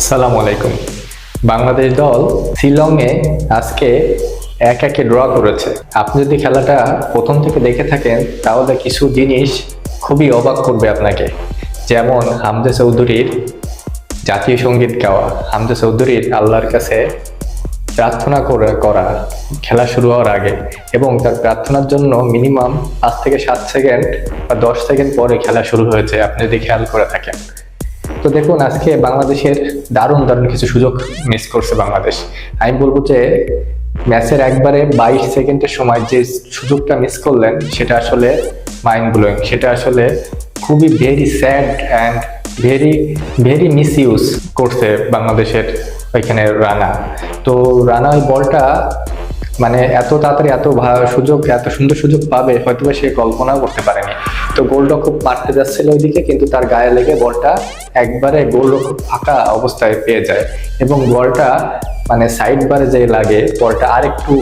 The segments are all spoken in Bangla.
আসসালামু আলাইকুম। বাংলাদেশ দল শিলংয়ে আজকে এক একে ড্র করেছে। আপনি যদি খেলাটা প্রথম থেকে দেখে থাকেন, তাহলে কিছু জিনিস খুবই অবাক করবে আপনাকে। যেমন হামজা চৌধুরীর জাতীয় সংগীত গাওয়া। হামজা চৌধুরীর আল্লাহর কাছে প্রার্থনা করে করা খেলা শুরু হওয়ার আগে এবং তার প্রার্থনার জন্য মিনিমাম পাঁচ থেকে সাত সেকেন্ড বা দশ সেকেন্ড পরে খেলা শুরু হয়েছে, আপনি যদি খেয়াল করে থাকেন। তো দেখুন, আজকে বাংলাদেশের দারুণ দারুণ কিছু সুযোগ মিস করছে বাংলাদেশ। আমি বলব যে, ম্যাচের একবারে বাইশ সেকেন্ডের সময় যে সুযোগটা মিস করলেন, সেটা আসলে মাইন্ড ব্লোয়িং সেটা আসলে খুবই very sad and very very misuse করছে বাংলাদেশের ওইখানে রানা। তো রানা ওই বলটা মানে এত তাড়াতাড়ি এত সুযোগ, এত সুন্দর সুযোগ পাবে হয়তো সে কল্পনাও করতে পারেনি। তো গোলরক্ষক মারতে যাচ্ছিল ওইদিকে, কিন্তু তার গায়ে লেগে বলটা একবারে গোলরক্ষক ফাঁকা অবস্থায় পেয়ে যায়। এবং বলটা মানে সাইড বারে যে লাগে, বলটা আরেকটু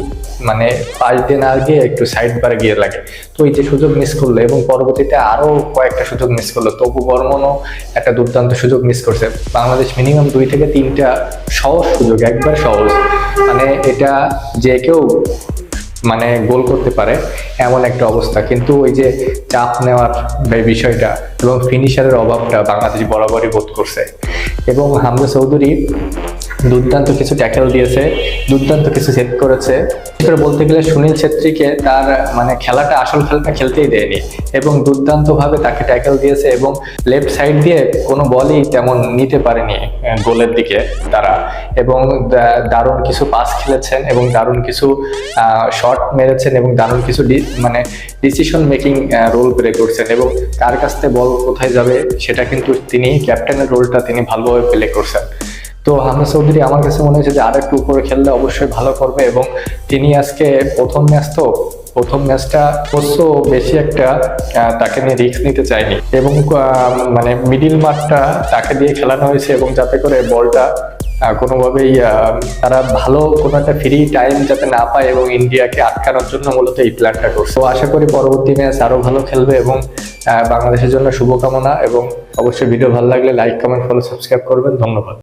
মানে পাশ দিয়ে না গিয়ে একটু সাইড বারে গিয়ে লাগে। তো এই যে সুযোগ মিস করল এবং পরবর্তীতে আরও কয়েকটা সুযোগ মিস করল। তবু বর্মনও একটা দুর্দান্ত সুযোগ মিস করছে। বাংলাদেশ মিনিমাম দুই থেকে তিনটা সহজ সুযোগ, একবার সহজ। মানে এটা যে কেউ মানে গোল করতে পারে, এমন একটা অবস্থা। কিন্তু ওই যে চাপ নেওয়ার বিষয়টা এবং ফিনিশারের অভাবটা বাংলাদেশ বরাবরই বোধ করছে। এবং হামজা চৌধুরী দুর্দান্ত কিছু ট্যাকেল দিয়েছে, দুর্দান্ত কিছু সেট করেছে। করে বলতে গেলে সুনীল ছেত্রীকে তার মানে খেলাটা, আসল খেলাটা খেলতেই দেয়নি এবং দুর্দান্তভাবে তাকে ট্যাকেল দিয়েছে এবং লেফট সাইড দিয়ে কোনো বলই তেমন নিতে পারেনি গোলের দিকে তারা। এবং দারুণ কিছু পাস খেলেছেন এবং দারুণ কিছু শট মেরেছেন এবং দারুণ কিছু মানে ডিসিশন মেকিং রোল প্লে করছেন এবং কার কাছ থেকে বল কোথায় যাবে সেটা কিন্তু তিনি ক্যাপ্টেনের রোলটা তিনি ভালোভাবে প্লে করছেন। তো হামজা চৌধুরী, আমার কাছে মনে হয়েছে যে আর একটু উপরে খেললে অবশ্যই ভালো করবে এবং তিনি আজকে প্রথম ম্যাচ তো, প্রথম ম্যাচটা অবশ্য বেশি একটা তাকে নিয়ে রিস্ক নিতে চায়নি এবং মানে মিডিল মাঠটা তাকে দিয়ে খেলানো হয়েছে এবং যাতে করে বলটা কোনোভাবেই তারা ভালো কোনো একটা ফ্রি টাইম যাতে না পায় এবং ইন্ডিয়াকে আটকানোর জন্য মূলত এই প্ল্যানটা করছে। তো আশা করি পরবর্তী ম্যাচ আরও ভালো খেলবে এবং বাংলাদেশের জন্য শুভকামনা এবং অবশ্যই ভিডিও ভালো লাগলে লাইক কমেন্ট ফলো সাবস্ক্রাইব করবেন। ধন্যবাদ।